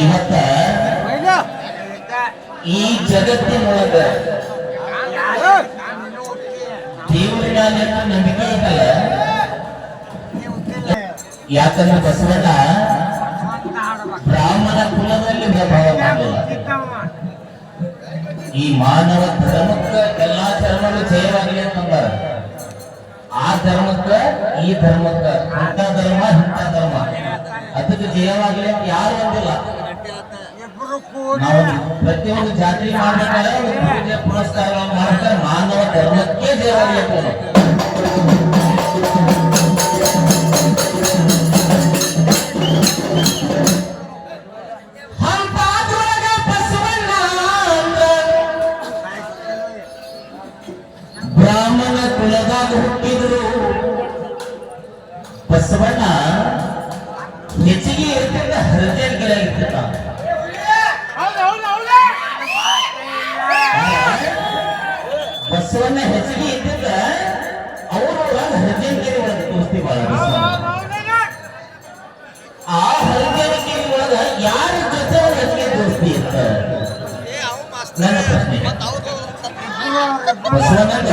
ಇವತ್ತ ಈ ಜಗತ್ತಿನೊಳಗ ದೇವರ ಮ್ಯಾಲೆ ನಂಬಿಕೆ ಇದೆ ಯಾಕಂದ್ರೆ ಬಸವಣ್ಣ ಬ್ರಾಹ್ಮಣ ಕುಲದಲ್ಲಿ ಪ್ರಭಾವ ಮಾಡಿಲ್ಲ ಈ ಮಾನವ ಧರ್ಮಕ್ಕ ಎಲ್ಲಾ ಧರ್ಮಗಳು ಜಯವಾಗಲಿ ಅಂತಂದಾರ ಆ ಧರ್ಮಕ್ಕ ಈ ಧರ್ಮಕ್ಕ ಅಂತ ಧರ್ಮ ಇಂಥ ಧರ್ಮ. ಅದಕ್ಕೆ ಜಯವಾಗಲಿ ಅಂತ ಯಾರು ಅಂದಿಲ್ಲ. ನಾವು ಪ್ರತಿಯೊಂದು ಜಾತಿ ಮಾಡ್ಬೇಕಾದ್ರೆ ಪೂಜೆ ಪುರಸ್ಕಾರಗಳನ್ನು ಮಾಡ್ತಾರೆ. ಮಾನವ ಧರ್ಮಕ್ಕೆ ಜಯವಾಗಲಿ ಅಂತ. ಹೆಚ್ಚಿಗೆ ಇರ್ತಿದ್ದ ಹೃದಯಗಳಾಗಿರ್ತಿದ್ದ ಬಸವಣ್ಣ ಹೆಚ್ಚಿಗೆ ಇದ್ದಿದ್ದ ಅವರು ಹೃದಯಗಿರಿ ಒಳಗೆ ದೋಸ್ತಿ ಬಾಳ ಆ ಹೃದಯಗಿರಿ ಒಳಗ ಯಾರ ಜೊತೆ ಹೆಚ್ಚಿಗೆ ದೋಸ್ತಿ ಇರ್ತ ನನ್ನ ಪ್ರಶ್ನೆ ಬಸವಣ್ಣಗ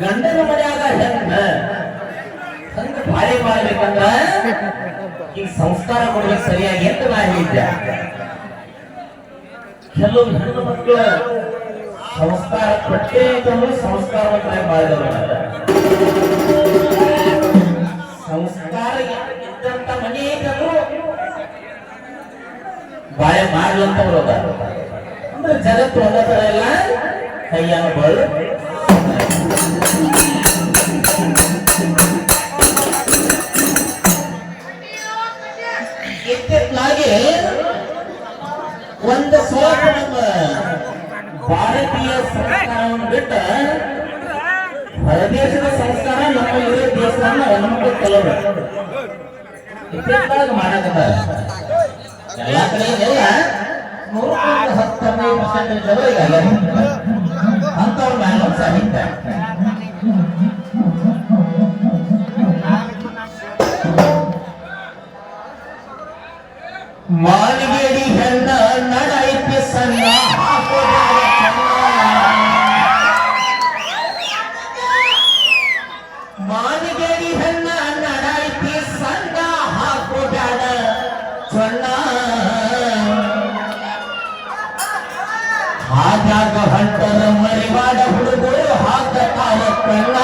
ಗಂಡನ ಮನೆಯಾಗ ಹೆಣ್ಣು. ಭಾರಿ ಮಾಡ್ಬೇಕಂದ್ರ ಈ ಸಂಸ್ಕಾರ ಕೊಡ್ಬೇಕು ಸರಿಯಾಗಿ ಅಂತ ನಾ ಹೇಳಿದ್ದೆ. ಕೆಲವು ಹೆಣ್ಣು ಮಕ್ಕಳು ಸಂಸ್ಕಾರ ಕೊಟ್ಟೇ ಅಂತಂದ್ರೆ ಸಂಸ್ಕಾರ ಇದ್ದಂತ ಮನೆ ಐತಂದ್ರು ಬಾಳೆ ಮಾಡ್ಲಂತವ್ರು ಅದ ಅಂದ್ರೆ ಜಗತ್ತು ಒಂದ ತರ ಇಲ್ಲ. ಕೈಯನ್ನು ಇತ್ತಿತ್ತಲಾಗಿ ಒಂದು ಸ್ವಲ್ಪ ನಮ್ಮ ಭಾರತೀಯ ಸಂಸ್ಕಾರವನ್ನು ಬಿಟ್ಟ ಹೊರದೇಶದ ಸಂಸ್ಕಾರ ನಮ್ಮ ಇರೋ ದೇಶವನ್ನು ನಮಗೆ ಕೆಲವರು ಇತ್ತಿತ್ತಲಾಗಿ ಮಾಡಕತ್ತಾರ ಎಲ್ಲ ಕಡೆ ಎಲ್ಲ ನೂರ ಹತ್ತು ಪರ್ಸೆಂಟ್ ಸಾಹಿತ್ಯ ಮಾಲಿಗೇಡಿ ಹೆಣ್ಣ ನಡೈತಿ ಸಣ್ಣ ಹಾಕೋದಾರ ಚೊಣ್ಣ ಹಾಗಾಗ ಹೊಂಟರ ಮರಿವಾಡ ಹುಡುಗರು ಹಾಕತಾರ ಕಣ್ಣ.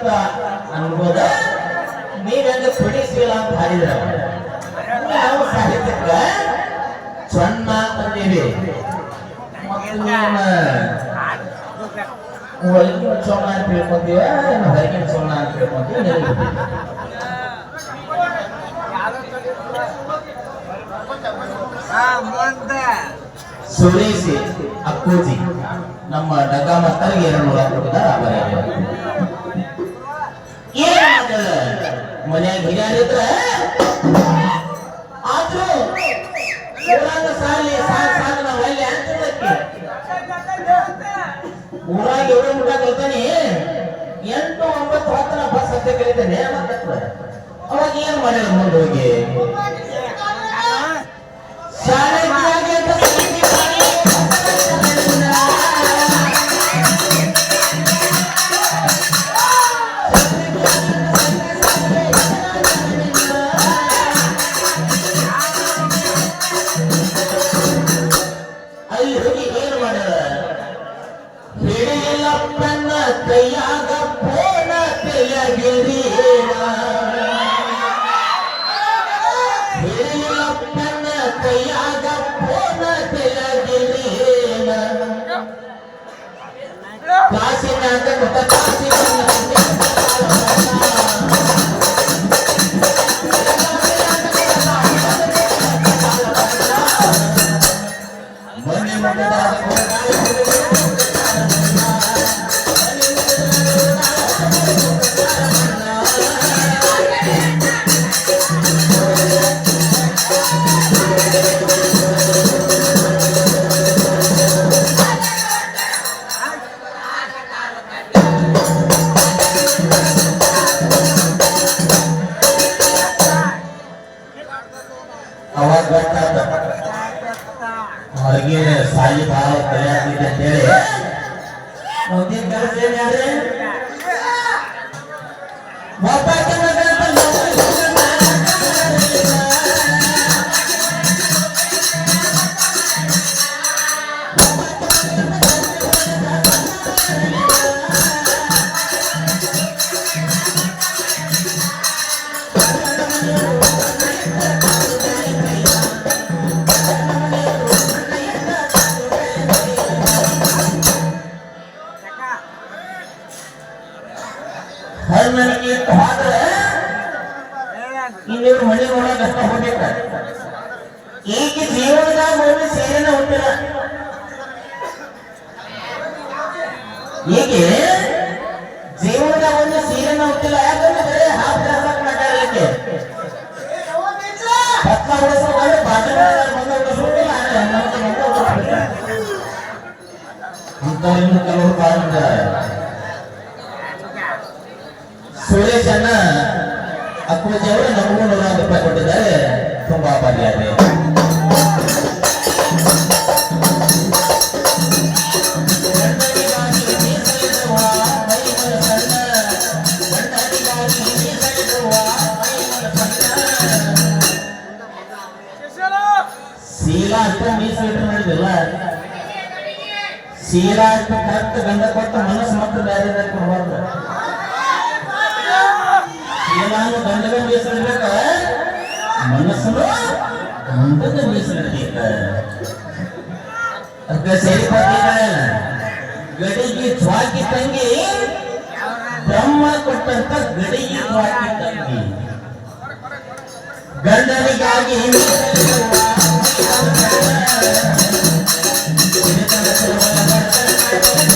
ಅಂತ ಅನ್ಬೋದ ನೀವ್ ಹೆಂಗ ಪುಡಿ ಸೀಲ ಅಂತ ಹಾಡಿದ್ರ ನಾವು ಸಾಹಿತ್ಯಕ್ಕ? ಮತ್ತು ನಿಮ್ಮ ಒಳಗಿನ ಚೊಣ್ಣ ಅಂತ ತಿಳ್ಕೊಂತೀವ ಹೊರಗಿನ ಚೊಣ್ಣ ಅಂತ ತಿಳ್ಕೊಂತೀವಿ. ಸುರೇಶಿ ಅಕ್ಕೂಜಿ. ನಮ್ಮ ಡಗ ಮತ್ತರಿಗೆ ಎರಡು ನೂರ ಕೊಟ್ಟಿದ್ದಾರೆ? ಮನ್ಯಾಗ ಹಿರಿಯರಿದ್ರ ಆದ್ರೂ ಊರಾಗ ಸಾಲಿ ಸಾಲ್ ಸಾಲ ನಾವು ಅಲ್ಲಿ ಅಂತಿದ್ದಕ್ಕೆ ಊರಾಗ ಏಳು ಮುಟ ಕಲ್ತಾನೆ ಎಂಟು, ಒಂಬತ್ತು ಹತ್ತರ ಬಸ್ ಹತ್ತೆ ಕಲಿತಾನೆ ಅವಾಗ ಏನ್ ಮಾಡಿದ ಮುಂದೆ ಹೋಗಿ? ಶಾಲೆಗೆ ಹಿಡಿಯಲ್ಲಪ್ಪನ ಕೈಯಾಗ ಪೋನ ತೆಲಗಿರೀನ ಕಾಸಿನಾಗ ಕೊಟ್ಟ ಕಾಸಿನ ಹಣ್ಣನಿಗೆ ಇಟ್ಟು ಹೋದ್ರೆ ಇನ್ನೇನು ಮನೆ ನೋಡಕ್ ಅಷ್ಟ ಹೋಗ್ಬೇಕ ಈಗ ಜೀವನದಾಗ ಒಮ್ಮೆ ಸೇರಿನ ಹುಟ್ಟಿಲ್ಲ ಹೀಗೆ ಜೀವನದಾಗ ಒಂದು ಸೀರೆನ ಹುಟ್ಟಿಲ್ಲ ಯಾಕಂದ್ರೆ ಬರೀ ಹಾಫ್ ಡ್ರೆಸ್ ಮಾತಾಡಲಿಕ್ಕೆ ಪಕ್ಕ ಉಳಿಸ್ಕೊಂಡ್ರೆ ಬಾಟಲ್ ಬಂದ ಉಳಿಸ್ಕೊಂಡಿಲ್ಲ ಹನ್ನೊಂದು ಮಂದಿ ಉಳಿಸ್ಬಿಟ್ಟ ಇಂಥವ್ರಿಂದ ಕೆಲವರು ಕಾರಣ ಅಪ್ಪುಜಿ ಅವರು ನಮಗೂ ನೂರ ರೂಪಾಯಿ ಕೊಟ್ಟಿದ್ದಾರೆ ತುಂಬಾ ಮರ್ಯಾದೆ ಶೀಲ ಅಷ್ಟ ಮೀಸಲಿಟ್ಟು ಮಾಡಿದಿಲ್ಲ ಶೀಲ ಅಷ್ಟು ಕರೆಕ್ಟ್ ಗಂಡ ಕೊಟ್ಟ ಮನಸ್ಸು ಮತ್ತೆ ಬೇರೆ ಕೊಡಬಾರ್ದು ಶೀಲಾನು ಗಂಡಗ ಮೀಸಲಿಡ್ಬೇಕ ಮನಸ್ಸನ್ನು ಗಂಡಗ ಮೀಸಲಿಡ್ಬೇಕ ಅದಕ್ಕೆ ಸರಿ ಗಡಿಗೆ ಜ್ವಾಕಿ ತಂಗಿ ಬ್ರಹ್ಮ ಕೊಟ್ಟಂತ ಗಡಿಗೆ ಜ್ವಾಕಿ ತಂಗಿ ಗಂಡನಿಗಾಗಿ ಬಸವಣ್ಣಗ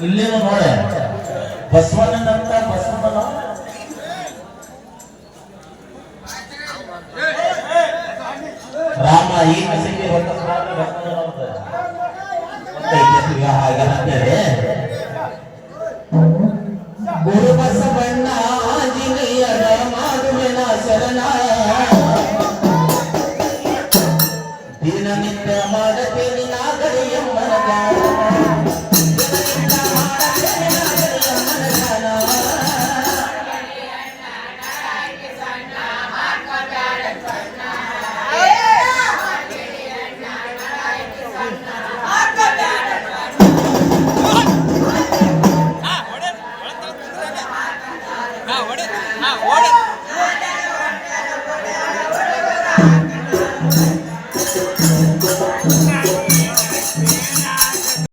ಇಲ್ಲೇನು ನೋಡ? ಬಸವಣ್ಣನಂತ ಬಸವಣ್ಣನ ರಾಮ ಈ